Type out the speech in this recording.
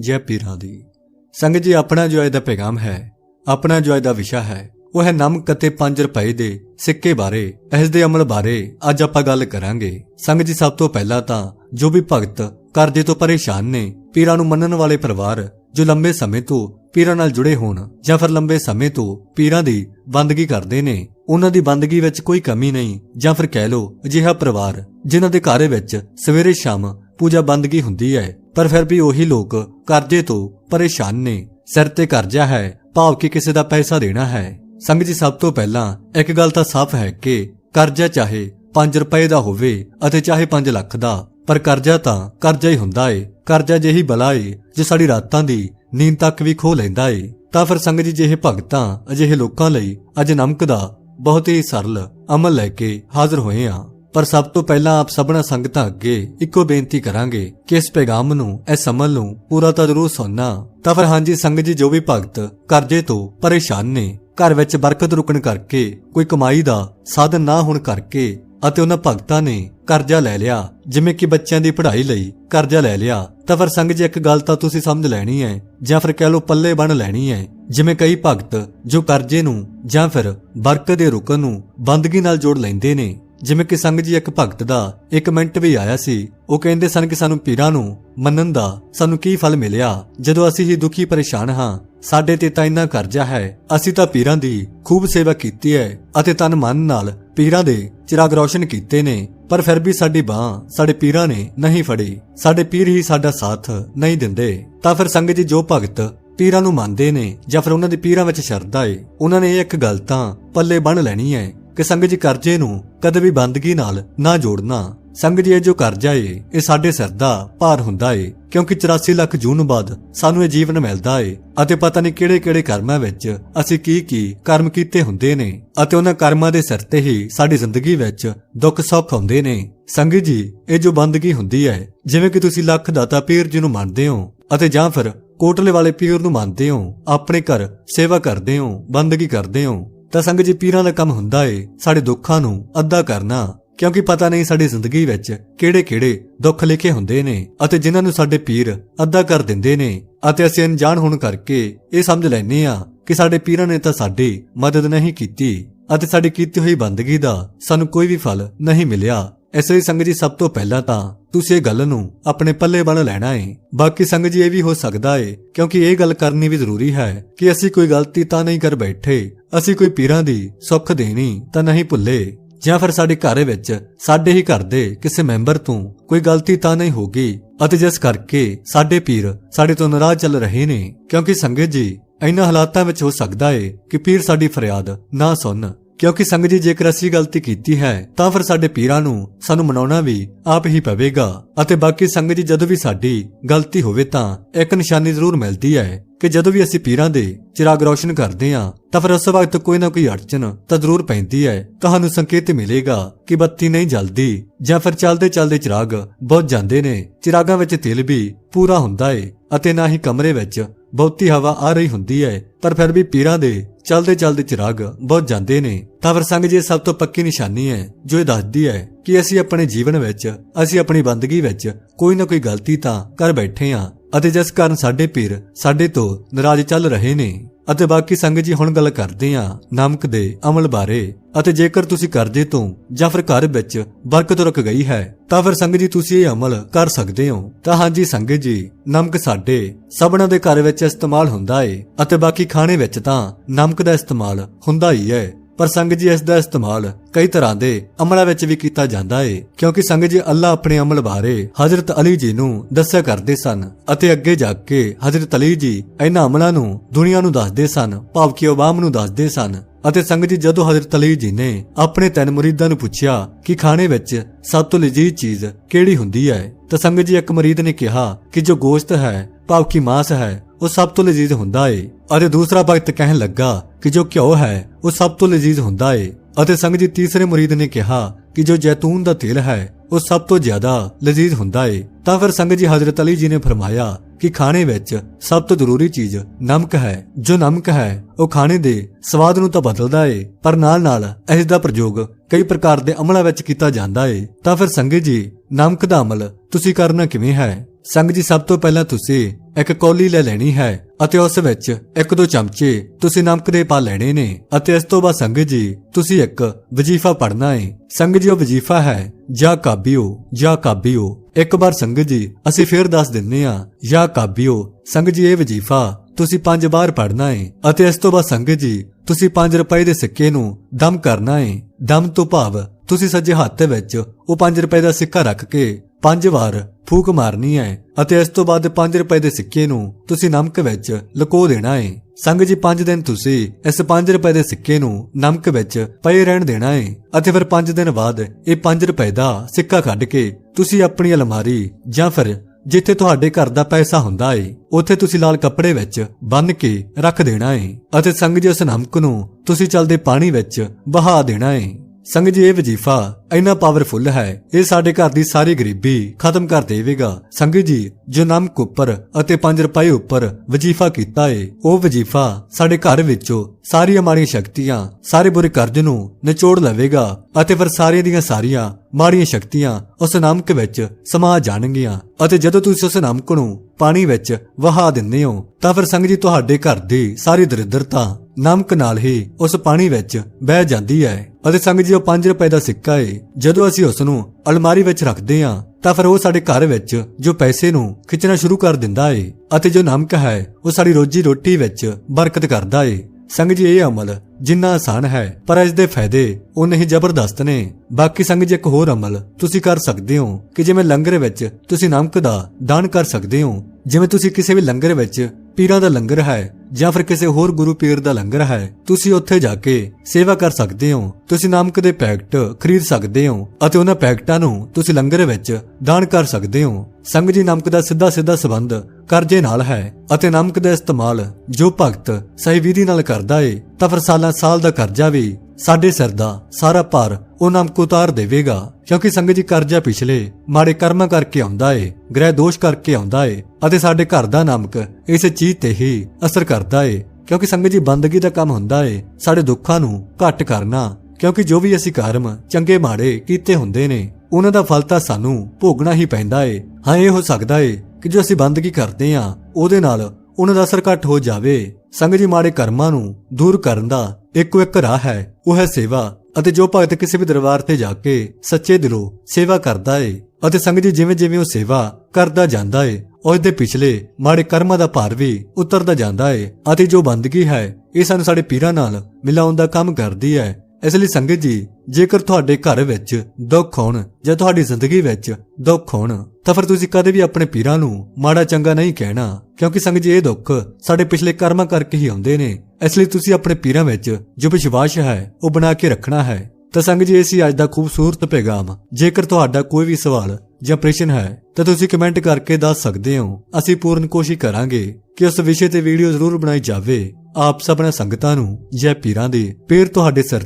ਜੈ ਪੀਰਾਂ ਦੀ। ਸੰਗਤ ਜੀ, ਆਪਣਾ ਜੋ ਦਾ ਪੈਗਾਮ ਹੈ, ਆਪਣਾ ਜੋ ਦਾ ਵਿਸ਼ਾ ਹੈ। ਉਹ ਹੈ ਨਮਕ ਅਤੇ 5 ਰੁਪਏ ਦੇ ਸਿੱਕੇ ਬਾਰੇ, ਇਸ ਦੇ ਅਮਲ ਬਾਰੇ ਅੱਜ ਆਪਾਂ ਗੱਲ ਕਰਾਂਗੇ। ਸੰਗਤ ਜੀ, ਸਭ ਤੋਂ ਪਹਿਲਾਂ ਤਾਂ ਜੋ ਵੀ ਭਗਤ ਕਰਜ਼ੇ ਤੋਂ ਪਰੇਸ਼ਾਨ ਨੇ, ਪੀਰਾਂ ਨੂੰ ਮੰਨਣ ਵਾਲੇ ਪਰਿਵਾਰ ਜੋ ਲੰਬੇ ਸਮੇਂ ਤੋਂ ਪੀਰਾਂ ਨਾਲ ਜੁੜੇ ਹੋਣ ਜਾਂ ਫਿਰ ਲੰਬੇ ਸਮੇਂ ਤੋਂ ਪੀਰਾਂ ਦੀ ਬੰਦਗੀ ਕਰਦੇ ਨੇ, ਉਹਨਾਂ ਦੀ ਬੰਦਗੀ ਵਿੱਚ ਕੋਈ ਕਮੀ ਨਹੀਂ ਜਾਂ ਫਿਰ ਕਹਿ ਲਓ ਅਜਿਹਾ ਪਰਿਵਾਰ ਜਿਨ੍ਹਾਂ ਦੇ ਘਰ ਵਿੱਚ ਸਵੇਰੇ ਸ਼ਾਮ ਪੂਜਾ ਬੰਦਗੀ ਹੁੰਦੀ ਹੈ ਪਰ ਫਿਰ ਵੀ ਉਹੀ ਲੋਕ ਕਰਜ਼ੇ ਤੋਂ ਪਰੇਸ਼ਾਨ ਨੇ। ਸਿਰ ਤੇ ਕਰਜ਼ਾ ਹੈ, ਭਾਵ ਕਿ ਕਿਸੇ ਦਾ ਪੈਸਾ ਦੇਣਾ ਹੈ। ਸੰਗਤ ਜੀ, ਸਭ ਤੋਂ ਪਹਿਲਾਂ ਇੱਕ ਗੱਲ ਤਾਂ ਸਾਫ਼ ਹੈ ਕਿ ਕਰਜ਼ਾ ਚਾਹੇ 5 ਰੁਪਏ ਦਾ ਹੋਵੇ ਅਤੇ ਚਾਹੇ 5 ਲੱਖ ਦਾ, ਪਰ ਕਰਜ਼ਾ ਤਾਂ ਕਰਜ਼ਾ ਹੀ ਹੁੰਦਾ ਏ। ਕਰਜ਼ਾ ਜਿਹੀ ਬਲਾ ਏ, ਜੋ ਸਾਡੀ ਰਾਤਾਂ ਦੀ ਨੀਂਦ ਤੱਕ ਵੀ ਖੋ ਲੈਂਦਾ ਏ, ਤਾਂ ਫਿਰ ਸੰਗਤ ਜੀ ਜਿਹੇ ਭਗਤਾਂ ਅਜਿਹੇ ਲੋਕਾਂ ਲਈ ਅੱਜ ਨਮਕ ਦਾ ਬਹੁਤ ਹੀ ਸਰਲ ਅਮਲ ਲੈ ਕੇ ਹਾਜ਼ਰ ਹੋਏ ਆ। ਪਰ ਸਭ ਤੋਂ ਪਹਿਲਾਂ ਆਪ ਸਭਨਾ ਸੰਗਤਾਂ ਅੱਗੇ ਇੱਕੋ ਬੇਨਤੀ ਕਰਾਂਗੇ ਕਿ ਇਸ ਪੈਗਾਮ ਨੂੰ, ਇਸ ਅਮਲ ਨੂੰ ਪੂਰਾ ਤਾਂ ਜ਼ਰੂਰ ਸੁਣਨਾ। ਤਾਂ ਫਿਰ ਹਾਂਜੀ, ਸੰਗਤ ਜੀ, ਜੋ ਵੀ ਭਗਤ ਕਰਜ਼ੇ ਤੋਂ ਪਰੇਸ਼ਾਨ ਨੇ, ਘਰ ਵਿੱਚ ਬਰਕਤ ਰੁਕਣ ਕਰਕੇ, ਕੋਈ ਕਮਾਈ ਦਾ ਸਾਧਨ ਨਾ ਹੋਣ ਕਰਕੇ ਅਤੇ ਉਹਨਾਂ ਭਗਤਾਂ ਨੇ ਕਰਜ਼ਾ ਲੈ ਲਿਆ, ਜਿਵੇਂ ਕਿ ਬੱਚਿਆਂ ਦੀ ਪੜ੍ਹਾਈ ਲਈ ਕਰਜ਼ਾ ਲੈ ਲਿਆ, ਤਾਂ ਫਿਰ ਸੰਗ ਜੀ, ਇੱਕ ਗੱਲ ਤਾਂ ਤੁਸੀਂ ਸਮਝ ਲੈਣੀ ਹੈ, ਜਾਂ ਫਿਰ ਕਹਿ ਲਓ ਪੱਲੇ ਬਣ ਲੈਣੀ ਹੈ, ਜਿਵੇਂ ਕਈ ਭਗਤ ਜੋ ਕਰਜ਼ੇ ਨੂੰ ਜਾਂ ਫਿਰ ਬਰਕਤ ਦੇ ਰੁਕਣ ਨੂੰ ਬੰਦਗੀ ਨਾਲ ਜੋੜ ਲੈਂਦੇ ਨੇ ਜਿਵੇਂ ਕਿ ਸੰਗ ਜੀ ਇੱਕ ਭਗਤ ਦਾ ਇੱਕ ਮਿੰਟ ਵੀ ਆਇਆ ਸੀ, ਉਹ ਕਹਿੰਦੇ ਸਨ ਕਿ ਸਾਨੂੰ ਪੀਰਾਂ ਨੂੰ ਮੰਨਣ ਦਾ ਸਾਨੂੰ ਕੀ ਫਲ ਮਿਲਿਆ? ਜਦੋਂ ਅਸੀਂ ਹੀ ਦੁਖੀ ਪਰੇਸ਼ਾਨ ਹਾਂ, ਸਾਡੇ ਤੇ ਤਾਂ ਇੰਨਾ ਕਰਜ਼ਾ ਹੈ, ਅਸੀਂ ਤਾਂ ਪੀਰਾਂ ਦੀ ਖੂਬ ਸੇਵਾ ਕੀਤੀ ਹੈ ਅਤੇ ਤਨ ਮਨ ਨਾਲ ਪੀਰਾਂ ਦੇ ਚਿਰਾਗ ਰੌਸ਼ਨ ਕੀਤੇ ਨੇ, ਪਰ ਫਿਰ ਵੀ ਸਾਡੀ ਬਾਹ ਸਾਡੇ ਪੀਰਾਂ ਨੇ ਨਹੀਂ ਫੜੀ, ਸਾਡੇ ਪੀਰ ਹੀ ਸਾਡਾ ਸਾਥ ਨਹੀਂ ਦਿੰਦੇ। ਤਾਂ ਫਿਰ ਸੰਗਤ ਜੀ ਜੋ ਭਗਤ ਪੀਰਾਂ ਨੂੰ ਮੰਨਦੇ ਨੇ ਜਾਂ ਫਿਰ ਉਹਨਾਂ ਦੇ ਪੀਰਾਂ ਵਿੱਚ ਸ਼ਰਧਾ ਏ, ਉਹਨਾਂ ਨੇ ਇਹ ਇੱਕ ਗੱਲ ਤਾਂ ਪੱਲੇ ਬੰਨ ਲੈਣੀ ਹੈ ਕਿ ਸੰਗਤ ਜੀ ਕਰਜ਼ੇ ਨੂੰ ਕਦੇ ਵੀ ਬੰਦਗੀ ਨਾਲ ਨਾ ਜੋੜਨਾ। ਸੰਗਤ ਜੀ, ਇਹ ਜੋ ਕਰਜ਼ਾ ਏ, ਇਹ ਸਾਡੇ ਸਿਰ ਦਾ ਭਾਰ ਹੁੰਦਾ ਏ, ਕਿਉਂਕਿ 84 ਲੱਖ ਜੂਨ ਬਾਅਦ ਸਾਨੂੰ ਇਹ ਜੀਵਨ ਮਿਲਦਾ ਏ, ਅਤੇ ਪਤਾ ਨਹੀਂ ਕਿਹੜੇ ਕਿਹੜੇ ਕਰਮਾਂ ਵਿੱਚ ਅਸੀਂ ਕੀ ਕੀ ਕਰਮ ਕੀਤੇ ਹੁੰਦੇ ਨੇ, ਅਤੇ ਉਹਨਾਂ ਕਰਮਾਂ ਦੇ ਸਿਰ ਤੇ ਹੀ ਸਾਡੀ ਜ਼ਿੰਦਗੀ ਵਿੱਚ ਦੁੱਖ ਸੁੱਖ ਆਉਂਦੇ ਨੇ। ਸੰਗਤ ਜੀ, ਇਹ ਜੋ ਬੰਦਗੀ ਹੁੰਦੀ ਹੈ, ਜਿਵੇਂ ਕਿ ਤੁਸੀਂ ਲੱਖ ਦਾਤਾ ਪੀਰ ਜੀ ਨੂੰ ਮੰਨਦੇ ਹੋ, ਅਤੇ ਜਾਂ ਫਿਰ ਕੋਟਲੇ ਵਾਲੇ ਪੀਰ ਨੂੰ ਮੰਨਦੇ ਹੋ, ਆਪਣੇ ਘਰ ਸੇਵਾ ਕਰਦੇ ਹੋ, ਬੰਦਗੀ ਕਰਦੇ ਹੋ ਤਾਂ ਸੰਗਤ ਜੀ ਪੀਰਾਂ ਦਾ ਕੰਮ ਹੁੰਦਾ ਏ, ਸਾਡੇ ਦੁੱਖਾਂ ਨੂੰ ਅੱਧਾ ਕਰਨਾ, ਕਿਉਂਕਿ ਪਤਾ ਨਹੀਂ ਸਾਡੀ ਜ਼ਿੰਦਗੀ ਵਿੱਚ ਕਿਹੜੇ-ਕਿਹੜੇ ਦੁੱਖ ਲਿਖੇ ਹੁੰਦੇ ਨੇ ਅਤੇ ਜਿਨ੍ਹਾਂ ਨੂੰ ਸਾਡੇ ਪੀਰ ਅੱਧਾ ਕਰ ਦਿੰਦੇ ਨੇ ਅਤੇ ਅਸੀਂ ਅਣਜਾਣ ਹੋਣ ਕਰਕੇ ਇਹ ਸਮਝ ਲੈਨੇ ਆ ਕਿ ਸਾਡੇ ਪੀਰਾਂ ਨੇ ਤਾਂ ਸਾਡੀ ਮਦਦ ਨਹੀਂ ਕੀਤੀ ਅਤੇ ਸਾਡੀ ਕੀਤੀ ਹੋਈ ਬੰਦਗੀ ਦਾ ਸਾਨੂੰ ਕੋਈ ਵੀ ਫਲ ਨਹੀਂ ਮਿਲਿਆ। ਇਸ ਲਈ ਸੰਗਤ ਜੀ ਸਭ ਤੋਂ ਪਹਿਲਾਂ ਤਾਂ ਤੁਸੀਂ ਇਹ ਗੱਲ ਨੂੰ ਆਪਣੇ ਪੱਲੇ ਬਣ ਲੈਣਾ ਏ। ਬਾਕੀ ਸੰਗਤ ਜੀ ਇਹ ਵੀ ਹੋ ਸਕਦਾ ਏ, ਕਿਉਂਕਿ ਇਹ ਗੱਲ ਕਰਨੀ ਵੀ ਜ਼ਰੂਰੀ ਹੈ ਕਿ ਅਸੀਂ ਕੋਈ ਗਲਤੀ ਤਾਂ ਨਹੀਂ ਕਰ ਬੈਠੇ, ਅਸੀਂ ਕੋਈ ਪੀਰਾਂ ਦੀ ਸੁੱਖ ਦੇਣੀ ਤਾਂ ਨਹੀਂ ਭੁੱਲੇ, ਜਾਂ ਫਿਰ ਸਾਡੇ ਘਰ ਵਿੱਚ ਸਾਡੇ ਹੀ ਘਰ ਦੇ ਕਿਸੇ ਮੈਂਬਰ ਤੋਂ ਕੋਈ ਗਲਤੀ ਤਾਂ ਨਹੀਂ ਹੋ ਗਈ ਅਤੇ ਜਿਸ ਕਰਕੇ ਸਾਡੇ ਪੀਰ ਸਾਡੇ ਤੋਂ ਨਾਰਾਜ਼ ਚੱਲ ਰਹੇ ਨੇ, ਕਿਉਂਕਿ ਸੰਗਤ ਜੀ ਇਹਨਾਂ ਹਾਲਾਤਾਂ ਵਿੱਚ ਹੋ ਸਕਦਾ ਏ ਕਿ ਪੀਰ ਸਾਡੀ ਫਰਿਆਦ ਨਾ ਸੁਣ। ਕਿਉਂਕਿ ਸੰਗ ਜੀ ਜੇਕਰ ਅਸੀਂ ਗਲਤੀ ਕੀਤੀ ਹੈ, ਤਾਂ ਫਿਰ ਸਾਡੇ ਪੀਰਾਂ ਨੂੰ ਸਾਨੂੰ ਮਨਾਉਣਾ ਵੀ ਆਪ ਹੀ ਪਵੇਗਾ। ਅਤੇ ਬਾਕੀ ਸੰਗ ਜੀ ਜਦੋਂ ਵੀ ਸਾਡੀ ਗਲਤੀ ਹੋਵੇ ਤਾਂ ਇੱਕ ਨਿਸ਼ਾਨੀ ਜ਼ਰੂਰ ਮਿਲਦੀ ਹੈ ਕਿ ਜਦੋਂ ਵੀ ਅਸੀਂ ਪੀਰਾਂ ਦੇ ਚਿਰਾਗ ਰੌਸ਼ਨ ਕਰਦੇ ਹਾਂ, ਤਾਂ ਫਿਰ ਉਸ ਵਕਤ ਕੋਈ ਨਾ ਕੋਈ ਅੜਚਨ ਤਾਂ ਜ਼ਰੂਰ ਪੈਂਦੀ ਹੈ। ਤੁਹਾਨੂੰ ਸੰਕੇਤ ਮਿਲੇਗਾ ਕਿ ਬੱਤੀ ਨਹੀਂ ਜਲਦੀ ਜਾਂ ਫਿਰ ਚੱਲਦੇ ਚੱਲਦੇ ਚਿਰਾਗ ਬਹੁਤ ਜਾਂਦੇ ਨੇ। ਚਿਰਾਗਾਂ ਵਿੱਚ ਤੇਲ ਵੀ ਪੂਰਾ ਹੁੰਦਾ ਏ ਅਤੇ ਨਾ ਹੀ ਕਮਰੇ ਵਿੱਚ ਬਹੁਤੀ ਹਵਾ ਆ ਰਹੀ ਹੁੰਦੀ ਹੈ ਪਰ ਫਿਰ ਵੀ ਪੀਰਾਂ ਦੇ ਚਲਦੇ ਚਲਦੇ ਚਿਰਾਗ ਬਹੁਤ ਜਾਂਦੇ ਨੇ। ਤਾਂ ਫਿਰ ਸੰਗ ਜੀ ਸਭ ਤੋਂ ਪੱਕੀ ਨਿਸ਼ਾਨੀ ਹੈ ਜੋ ਇਹ ਦੱਸਦੀ ਹੈ ਕਿ ਅਸੀਂ ਆਪਣੇ ਜੀਵਨ ਵਿੱਚ, ਅਸੀਂ ਆਪਣੀ ਬੰਦਗੀ ਵਿੱਚ ਕੋਈ ਨਾ ਕੋਈ ਗਲਤੀ ਤਾਂ ਕਰ ਬੈਠੇ ਹਾਂ ਅਤੇ ਜਿਸ ਕਾਰਨ ਸਾਡੇ ਪੀਰ ਸਾਡੇ ਤੋਂ ਨਾਰਾਜ਼ ਚੱਲ ਰਹੇ ਨੇ। ਅਤੇ ਬਾਕੀ ਸੰਗਤ ਜੀ ਹੁਣ ਗੱਲ ਕਰਦੇ ਹਾਂ ਨਮਕ ਦੇ ਅਮਲ ਬਾਰੇ। ਅਤੇ ਜੇਕਰ ਤੁਸੀਂ ਕਰਦੇ ਤੋਂ ਜਾਂ ਫਿਰ ਘਰ ਵਿੱਚ ਬਰਕਤ ਰੁਕ ਗਈ ਹੈ, ਤਾਂ ਫਿਰ ਸੰਗਤ ਜੀ ਤੁਸੀਂ ਇਹ ਅਮਲ ਕਰ ਸਕਦੇ ਹੋ। ਤਾਂ ਹਾਂਜੀ ਸੰਗਤ ਜੀ, ਨਮਕ ਸਾਡੇ ਸਭਨਾਂ ਦੇ ਘਰ ਵਿੱਚ ਇਸਤੇਮਾਲ ਹੁੰਦਾ ਏ, ਅਤੇ ਬਾਕੀ ਖਾਣੇ ਵਿੱਚ ਤਾਂ ਨਮਕ ਦਾ ਇਸਤੇਮਾਲ ਹੁੰਦਾ ਹੀ ਹੈ। ਪਰ ਸੰਗਤ ਜੀ ਇਸ ਦਾ ਇਸਤੇਮਾਲ ਕਈ ਤਰ੍ਹਾਂ ਦੇ ਅਮਲਾਂ ਵਿੱਚ ਵੀ ਕੀਤਾ ਜਾਂਦਾ ਏ, ਕਿਉਂਕਿ ਸੰਗਤ ਜੀ ਅੱਲਾ ਆਪਣੇ ਅਮਲ ਬਾਰੇ ਹਜ਼ਰਤ ਅਲੀ ਜੀ ਨੂੰ ਦੱਸਿਆ ਕਰਦੇ ਸਨ ਅਤੇ ਅੱਗੇ ਜਾ ਕੇ ਹਜ਼ਰਤ ਅਲੀ ਜੀ ਇਹਨਾਂ ਅਮਲਾਂ ਨੂੰ ਦੁਨੀਆ ਨੂੰ ਦੱਸਦੇ ਸਨ ਭਾਵ ਕਿ ਆਵਾਮ ਨੂੰ ਦੱਸਦੇ ਸਨ ਅਤੇ ਸੰਗਤ ਜੀ ਜਦੋਂ ਹਜ਼ਰਤ ਅਲੀ ਜੀ ਨੇ ਆਪਣੇ ਤਿੰਨ ਮੁਰੀਦਾਂ ਨੂੰ ਪੁੱਛਿਆ ਕਿ ਖਾਣੇ ਵਿੱਚ ਸਭ ਤੋਂ ਲਜੀਜ਼ ਚੀਜ਼ ਕਿਹੜੀ ਹੁੰਦੀ ਹੈ, ਤਾਂ ਸੰਗਤ ਜੀ ਇੱਕ ਮੁਰੀਦ ਨੇ ਕਿਹਾ ਕਿ ਜੋ ਗੋਸ਼ਤ ਹੈ ਭਾਵ ਕਿ ਮਾंस ਹੈ ਉਹ ਸਭ ਤੋਂ ਲਜੀਜ਼ ਹੁੰਦਾ ਏ। ਅਤੇ ਦੂਸਰਾ ਭਗਤ ਕਹਿਣ ਲੱਗਾ ਕਿ ਜੋ ਘਿਓ ਹੈ, ਉਹ ਸਭ ਤੋਂ ਲਜੀਜ਼ ਹੁੰਦਾ ਏ। ਅਤੇ ਸੰਗਤ ਜੀ ਤੀਸਰੇ ਮੁਰੀਦ ਨੇ ਕਿਹਾ ਕਿ ਜੋ ਜੈਤੂਨ ਦਾ ਤੇਲ ਹੈ, ਉਹ ਸਭ ਤੋਂ ਜ਼ਿਆਦਾ ਲਜੀਜ਼ ਹੁੰਦਾ ਏ। ਤਾਂ ਫਿਰ ਸੰਗਤ ਜੀ ਹਜ਼ਰਤ ਅਲੀ ਜੀ ਨੇ ਫਰਮਾਇਆ ਕਿ ਖਾਣੇ ਵਿੱਚ ਸਭ ਤੋਂ ਜ਼ਰੂਰੀ ਚੀਜ਼ ਨਮਕ ਹੈ। ਜੋ ਨਮਕ ਹੈ, ਉਹ ਖਾਣੇ ਦੇ ਸਵਾਦ ਨੂੰ ਤਾਂ ਬਦਲਦਾ ਏ, ਪਰ ਨਾਲ ਨਾਲ ਇਸ ਦਾ ਪ੍ਰਯੋਗ ਕਈ ਪ੍ਰਕਾਰ ਦੇ ਅਮਲਾਂ ਵਿੱਚ ਕੀਤਾ ਜਾਂਦਾ ਏ। ਤਾਂ ਫਿਰ ਸੰਗਤ ਜੀ ਨਮਕ ਦਾ ਅਮਲ? ਤੁਸੀਂ ਕਰਨਾ ਕਿਵੇਂ ਹੈ? ਸੰਗਤ ਜੀ, ਸਭ ਤੋਂ ਪਹਿਲਾਂ ਤੁਸੀਂ ਇੱਕ ਕੌਲੀ ਲੈ ਲੈਣੀ ਹੈ ਅਤੇ ਉਸ ਵਿੱਚ ਇੱਕ ਦੋ ਚਮਚੇ ਤੁਸੀਂ ਨਮਕ ਦੇ ਪਾ ਲੈਣੇ ਨੇ ਅਤੇ ਇਸ ਤੋਂ ਬਾਅਦ ਸੰਗਤ ਜੀ, ਤੁਸੀਂ ਇੱਕ ਵਜੀਫਾ ਪੜ੍ਹਨਾ ਹੈ ਸੰਗਤ ਜੀ, ਉਹ ਵਜੀਫਾ ਹੈ, ਜਾਂ ਕਾਬਿਓ, ਜਾਂ ਕਾਬੀਓ। ਇੱਕ ਵਾਰ ਸੰਗਤ ਜੀ, ਅਸੀਂ ਫੇਰ ਦੱਸ ਦਿੰਨੇ ਆ ਜਾਂ ਕਾਬਿਓ। ਸੰਗਤ ਜੀ, ਇਹ ਵਜੀਫਾ ਤੁਸੀਂ ਪੰਜ ਵਾਰ ਪੜ੍ਹਨਾ ਹੈ ਅਤੇ ਇਸ ਤੋਂ ਬਾਅਦ ਸੰਗਤ ਜੀ, ਤੁਸੀਂ 5 ਰੁਪਏ ਦੇ ਸਿੱਕੇ ਨੂੰ ਦਮ ਕਰਨਾ ਹੈ ਦਮ ਤੋਂ ਭਾਵ ਤੁਸੀਂ ਸੱਜੇ ਹੱਥ ਵਿੱਚ ਉਹ 5 ਰੁਪਏ ਦਾ ਸਿੱਕਾ ਰੱਖ ਕੇ ਪੰਜ ਵਾਰ ਫੂਕ ਮਾਰਨੀ ਹੈ ਅਤੇ ਇਸ ਤੋਂ ਬਾਅਦ 5 ਰੁਪਏ ਦੇ ਸਿੱਕੇ ਨੂੰ ਤੁਸੀਂ ਨਮਕ ਵਿੱਚ ਲੁਕੋ ਦੇਣਾ ਹੈ ਸੰਗਤ ਜੀ 5 ਦਿਨ ਤੁਸੀਂ ਇਸ 5 ਰੁਪਏ ਦੇ ਸਿੱਕੇ ਨੂੰ ਨਮਕ ਵਿੱਚ ਪਏ ਰਹਿਣ ਦੇਣਾ ਹੈ ਅਤੇ ਫਿਰ 5 ਦਿਨ ਬਾਅਦ ਇਹ 5 ਰੁਪਏ ਦਾ ਸਿੱਕਾ ਕੱਢ ਕੇ ਤੁਸੀਂ ਆਪਣੀ ਅਲਮਾਰੀ ਜਾਂ ਫਿਰ ਜਿੱਥੇ ਤੁਹਾਡੇ ਘਰ ਦਾ ਪੈਸਾ ਹੁੰਦਾ ਏ, ਉੱਥੇ ਤੁਸੀਂ ਲਾਲ ਕੱਪੜੇ ਵਿੱਚ ਬੰਨ ਕੇ ਰੱਖ ਦੇਣਾ ਏ, ਅਤੇ ਸੰਗ ਜੀ ਉਸ ਨਮਕ ਨੂੰ ਤੁਸੀਂ ਚਲਦੇ ਪਾਣੀ ਵਿੱਚ ਬਹਾ ਦੇਣਾ ਏ। ਸੰਗ ਜੀ ਇਹ ਵਜੀਫਾ ਇੰਨਾ ਪਾਵਰਫੁੱਲ ਹੈ, ਇਹ ਸਾਡੇ ਘਰ ਦੀ ਸਾਰੀ ਗਰੀਬੀ ਖਤਮ ਕਰ ਦੇਵੇਗਾ। ਸੰਗ ਜੀ, ਜੋ ਨਮਕ ਉੱਪਰ ਅਤੇ 5 ਰੁਪਏ ਉੱਪਰ ਵਜੀਫਾ ਕੀਤਾ ਏ, ਉਹ ਵਜੀਫਾ ਸਾਡੇ ਘਰ ਵਿੱਚੋਂ ਸਾਰੀਆਂ ਮਾੜੀਆਂ ਸ਼ਕਤੀਆਂ, ਸਾਰੇ ਬੁਰੇ ਕਰਜ਼ ਨੂੰ ਨਿਚੋੜ ਲਵੇਗਾ, ਅਤੇ ਫਿਰ ਸਾਰੀਆਂ ਦੀਆਂ ਸਾਰੀਆਂ ਮਾੜੀਆਂ ਸ਼ਕਤੀਆਂ ਉਸ ਨਮਕ ਵਿੱਚ ਸਮਾ ਜਾਣਗੀਆਂ ਅਤੇ ਜਦੋਂ ਤੁਸੀਂ ਉਸ ਨਮਕ ਨੂੰ ਪਾਣੀ ਵਿੱਚ ਵਹਾ ਦਿੰਦੇ ਹੋ, ਤਾਂ ਫਿਰ ਸੰਗ ਜੀ ਤੁਹਾਡੇ ਘਰ ਦੀ ਸਾਰੀ ਦਰਿਦਰਤਾ ਨਮਕ ਨਾਲ ਹੀ ਉਸ ਪਾਣੀ ਵਿੱਚ ਬਹਿ ਜਾਂਦੀ ਹੈ ਅਤੇ ਸੰਗ ਜੀ ਉਹ 5 ਰੁਪਏ ਦਾ ਸਿੱਕਾ ਏ। ਜਦੋਂ ਅਸੀਂ ਉਸ ਨੂੰ ਅਲਮਾਰੀ ਵਿੱਚ ਰੱਖਦੇ ਹਾਂ, ਤਾਂ ਫਿਰ ਉਹ ਸਾਡੇ ਘਰ ਵਿੱਚ ਜੋ ਪੈਸੇ ਨੂੰ ਖਿੱਚਣਾ ਸ਼ੁਰੂ ਕਰ ਦਿੰਦਾ ਏ ਅਤੇ ਜੋ ਨਮਕ ਹੈ, ਉਹ ਸਾਡੀ ਰੋਜੀ ਰੋਟੀ ਵਿੱਚ ਬਰਕਤ ਕਰਦਾ ਏ। ਸੰਗ ਜੀ ਇਹ ਅਮਲ ਜਿੰਨਾ ਆਸਾਨ ਹੈ, ਪਰ ਇਸ ਦੇ ਫਾਇਦੇ ਉਨੇ ਹੀ ਜ਼ਬਰਦਸਤ ਨੇ। ਬਾਕੀ ਸੰਗ ਜੀ ਇੱਕ ਹੋਰ ਅਮਲ ਤੁਸੀਂ ਕਰ ਸਕਦੇ ਹੋ ਕਿ ਜਿਵੇਂ ਲੰਗਰ ਵਿੱਚ ਤੁਸੀਂ ਨਮਕ ਦਾ ਦਾਨ ਕਰ ਸਕਦੇ ਹੋ। ਜਿਵੇਂ ਤੁਸੀਂ ਕਿਸੇ ਵੀ ਲੰਗਰ ਵਿੱਚ ਪੀਰਾਂ ਦਾ ਲੰਗਰ ਹੈ ਜਾਂ ਫਿਰ ਕਿਸੇ ਹੋਰ ਗੁਰੂ ਪੀਰ ਦਾ ਲੰਗਰ ਹੈ, ਤੁਸੀਂ ਉੱਥੇ ਜਾ ਕੇ ਸੇਵਾ ਕਰ ਸਕਦੇ ਹੋ। ਤੁਸੀਂ ਨਮਕ ਦੇ ਪੈਕਟ ਖਰੀਦ ਸਕਦੇ ਹੋ ਅਤੇ ਉਹਨਾਂ ਪੈਕਟਾਂ ਨੂੰ ਤੁਸੀਂ ਲੰਗਰ ਵਿੱਚ ਦਾਨ ਕਰ ਸਕਦੇ ਹੋ। ਸੰਗ ਜੀ ਨਮਕ ਦਾ ਸਿੱਧਾ ਸਿੱਧਾ ਸੰਬੰਧ ਕਰਜ਼ੇ ਨਾਲ ਹੈ ਅਤੇ ਨਮਕ ਦਾ ਇਸਤੇਮਾਲ ਜੋ ਭਗਤ ਸਹੀ ਵਿਧੀ ਨਾਲ ਕਰਦਾ ਏ, ਤਾਂ ਫਿਰ ਸਾਲਾਂ ਸਾਲ ਦਾ ਕਰਜ਼ਾ ਵੀ ਸਾਡੇ ਸਿਰ ਦਾ ਸਾਰਾ ਭਾਰ ਉਹ ਨਮਕ ਉਤਾਰ ਦੇਵੇਗਾ, ਕਿਉਂਕਿ ਸੰਗਤ ਜੀ ਕਰਜ਼ਾ ਪਿਛਲੇ ਮਾੜੇ ਕਰਮਾਂ ਕਰਕੇ ਆਉਂਦਾ ਏ, ਗ੍ਰਹਿ ਦੋਸ਼ ਕਰਕੇ ਆਉਂਦਾ ਏ, ਅਤੇ ਸਾਡੇ ਘਰ ਦਾ ਨਮਕ ਇਸ ਚੀਜ਼ ਤੇ ਹੀ ਅਸਰ ਕਰਦਾ ਏ, ਕਿਉਂਕਿ ਸੰਗਤ ਜੀ ਬੰਦਗੀ ਦਾ ਕੰਮ ਹੁੰਦਾ ਏ, ਸਾਡੇ ਦੁੱਖਾਂ ਨੂੰ ਘੱਟ ਕਰਨਾ, ਕਿਉਂਕਿ ਜੋ ਵੀ ਅਸੀਂ ਕਰਮ ਚੰਗੇ ਮਾੜੇ ਕੀਤੇ ਹੁੰਦੇ ਨੇ, ਉਹਨਾਂ ਦਾ ਫਲ ਤਾਂ ਸਾਨੂੰ ਭੋਗਣਾ ਹੀ ਪੈਂਦਾ ਏ, ਹਾਂ ਇਹ ਹੋ ਸਕਦਾ ਏ ਕਿ ਜੋ ਅਸੀਂ ਬੰਦਗੀ ਕਰਦੇ ਹਾਂ ਉਹਦੇ ਨਾਲ ਉਹਨਾਂ ਦਾ ਅਸਰ ਘੱਟ ਹੋ ਜਾਵੇ। ਸੰਗਤ ਜੀ ਮਾੜੇ ਕਰਮਾਂ ਨੂੰ ਦੂਰ ਕਰਨ ਦਾ ਇੱਕੋ ਇੱਕ ਰਾਹ ਹੈ, ਉਹ ਹੈ ਸੇਵਾ। ਅਤੇ ਜੋ ਭਗਤ ਕਿਸੇ ਵੀ ਦਰਬਾਰ ਤੇ ਜਾ ਕੇ ਸੱਚੇ ਦਿਲੋਂ ਸੇਵਾ ਕਰਦਾ ਏ ਅਤੇ ਸੰਗਤ ਜੀ ਜਿਵੇਂ ਜਿਵੇਂ ਉਹ ਸੇਵਾ ਕਰਦਾ ਜਾਂਦਾ ਏ, ਉਸ ਦੇ ਪਿਛਲੇ ਮਾੜੇ ਕਰਮਾਂ ਦਾ ਭਾਰ ਵੀ ਉਤਰਦਾ ਜਾਂਦਾ ਏ। ਅਤੇ ਜੋ ਬੰਦਗੀ ਹੈ, ਇਹ ਸਾਨੂੰ ਸਾਡੇ ਪੀਰਾਂ ਨਾਲ ਮਿਲਾਉਣ ਦਾ ਕੰਮ ਕਰਦੀ ਹੈ। ਇਸ ਲਈ ਸੰਗਤ ਜੀ, ਜੇਕਰ ਤੁਹਾਡੇ ਘਰ ਵਿੱਚ ਦੁੱਖ ਹੋਣ ਜਾਂ ਤੁਹਾਡੀ ਜ਼ਿੰਦਗੀ ਵਿੱਚ ਦੁੱਖ ਹੋਣ, ਤਾਂ ਫਿਰ ਤੁਸੀਂ ਕਦੇ ਵੀ ਆਪਣੇ ਪੀਰਾਂ ਨੂੰ ਮਾੜਾ ਚੰਗਾ ਨਹੀਂ ਕਹਿਣਾ, ਕਿਉਂਕਿ ਸੰਗਤ ਜੀ, ਇਹ ਦੁੱਖ ਸਾਡੇ ਪਿਛਲੇ ਕਰਮਾਂ ਕਰਕੇ ਹੀ ਆਉਂਦੇ ਨੇ। ਇਸ ਲਈ ਤੁਸੀਂ ਆਪਣੇ ਪੀਰਾਂ ਵਿੱਚ ਜੋ ਵਿਸ਼ਵਾਸ ਹੈ, ਉਹ ਬਣਾ ਕੇ ਰੱਖਣਾ ਹੈ। ਤਾਂ ਸੰਗਤ ਜੀ, ਇਹ ਸੀ ਅੱਜ ਦਾ ਖੂਬਸੂਰਤ ਪੈਗਾਮ। ਜੇਕਰ ਤੁਹਾਡਾ ਕੋਈ ਵੀ ਸਵਾਲ ਜਾਂ ਪ੍ਰਸ਼ਨ ਹੈ, ਤਾਂ ਤੁਸੀਂ ਕਮੈਂਟ ਕਰਕੇ ਦੱਸ ਸਕਦੇ ਹੋ। ਅਸੀਂ ਪੂਰਨ ਕੋਸ਼ਿਸ਼ ਕਰਾਂਗੇ ਕਿ ਉਸ ਵਿਸ਼ੇ ਤੇ ਵੀਡੀਓ ਜ਼ਰੂਰ ਬਣਾਈ ਜਾਵੇ। ਆਪ ਸਭਨਾਂ ਸੰਗਤਾਂ ਨੂੰ, ਜੈ ਪੀਰਾਂ ਦੇ। ਪੇਰ ਤੁਹਾਡੇ ਸਿਰ